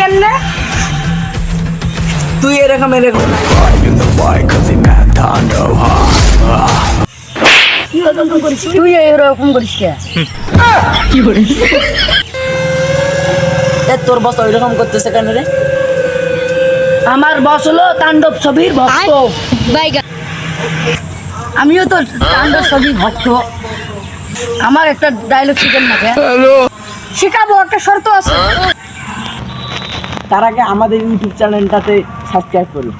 কেন তুই এরকম এরকম। In the white, cause he mad Tando, huh? তুই এরকম করিস কে? এ তোর বস ওইরকম করতেছে কেন রে? আমার বস হলো তাণ্ডব ছবির ভক্ত। আমিও তো তাণ্ডব ছবির ভক্ত। আমার একটা ডায়লগ শিখেন না শিখাবো একটা শর্ত আছে। তার আগে আমাদের ইউটিউব চ্যানেলটাতে সাবস্ক্রাইব করুন।